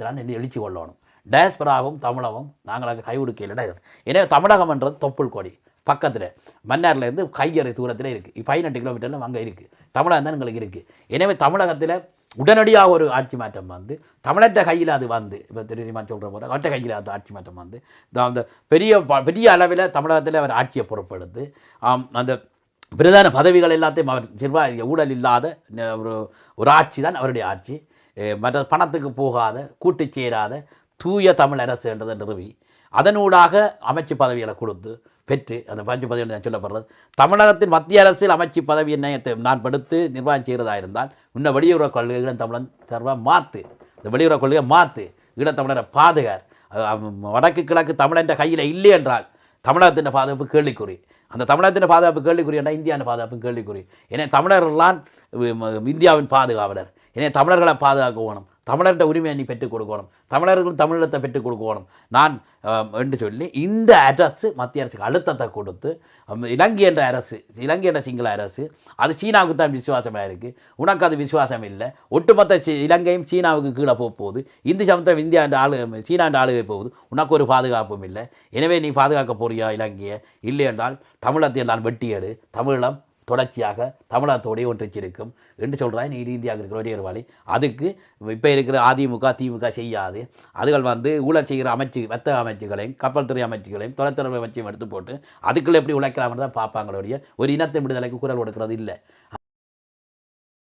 தமிழகத்திலான் இன்னும் எழுச்சி கொள்ளணும். டயஸ்பராவும் தமிழகம் நாங்கள் கை கொடுக்கல எனவே தமிழகம்ன்றது தொப்புள் கொடி. பக்கத்தில் மன்னார்லேருந்து கையறை தூரத்தில் இருக்குது பதினெட்டு கிலோமீட்டரில் அங்கே இருக்குது தமிழகம் தான் எங்களுக்கு இருக்குது எனவே தமிழகத்தில் உடனடியாக ஒரு ஆட்சி மாற்றம் வந்து தமிழற்ற கையில் அது வந்து இப்போ தெரியுமா சொல்கிற போது ஒற்ற கையில் அந்த ஆட்சி மாற்றம் வந்து இந்த அந்த பெரிய ப- பெரிய அளவில் தமிழகத்தில் அவர் ஆட்சியை பொறுப்படுத்து அந்த பிரதான பதவிகள் எல்லாத்தையும் அவர் நிர்வாக ஊழல் இல்லாத ஒரு ஒரு ஆட்சி தான் அவருடைய ஆட்சி. மற்ற பணத்துக்கு போகாத கூட்டு சேராத தூய தமிழ் அரசு என்றதை நிறுவி அதனூடாக அமைச்சு பதவிகளை கொடுத்து பெற்று அந்த அமைச்சு பதவி நான் சொல்லப்படுறது தமிழகத்தின் மத்திய அரசில் அமைச்சு பதவி நிர்ணயத்தை நான் படுத்து நிர்வாகம் செய்கிறதாக இருந்தால் இன்னும் வெளியுறவு கொள்கைகளை தமிழன் தர்வா மாற்று இந்த வெளியுறவு கொள்கையை மாற்று ஈழத்தமிழரை பாதுகார் வடக்கு கிழக்கு தமிழன்ற கையில் இல்லை என்றால் தமிழகத்தின் பாதுகாப்பு கேள்விக்குறி அந்த தமிழகத்தின் பாதுகாப்பு கேள்விக்குறி என்றால் இந்தியாவின் பாதுகாப்பு கேள்விக்குறி. ஏன்னா தமிழர்கள்லாம் இந்தியாவின் பாதுகாவலர். இனி தமிழர்களை பாதுகாக்கணும். தமிழர்கிட்ட உரிமையை நீ பெற்றுக் கொடுக்கணும். தமிழர்கள் தமிழத்தை பெற்றுக் கொடுக்கணும். நான் என்று சொல்லி இந்த அரசு மத்திய அரசுக்கு அழுத்தத்தை கொடுத்து இலங்கை என்ற அரசு இலங்கை என்ற சிங்கள அரசு அது சீனாவுக்கு தான் விசுவாசமாக இருக்குது உனக்கு அது விசுவாசம் இல்லை. ஒட்டுமொத்த இலங்கையும் சீனாவுக்கு கீழே போக போகுது. இந்து சமுத்திரம் இந்தியா என்ற ஆளு சீனா என்ற ஆளுகை போகுது. உனக்கு ஒரு பாதுகாப்பும் இல்லை. எனவே நீ பாதுகாக்க போறியா இலங்கையை? இல்லை என்றால் தமிழத்தை நான் வெட்டியடு. தமிழம் தொடர்ச்சியாக தமிழகத்தோடைய ஒன்றிச்சிருக்கும். என்று சொல்கிறாய் நீ இந்தியாவுக்கு இருக்கிற ஒரே ஒரு வழி. அதுக்கு இப்போ இருக்கிற அதிமுக திமுக செய்யாது. அதுகள் வந்து ஊழல் செய்கிற அமைச்சு வர்த்தக அமைச்சுகளையும் கப்பல் துறை அமைச்சுகளையும் தொலைத்தொடர்பு அமைச்சையும் எடுத்து போட்டு அதுக்குள்ளே எப்படி உழைக்கலாம்னு தான் பார்ப்பாங்களோடைய ஒரு இனத்தின் விடுதலைக்கு குரல் கொடுக்கறது இல்லை.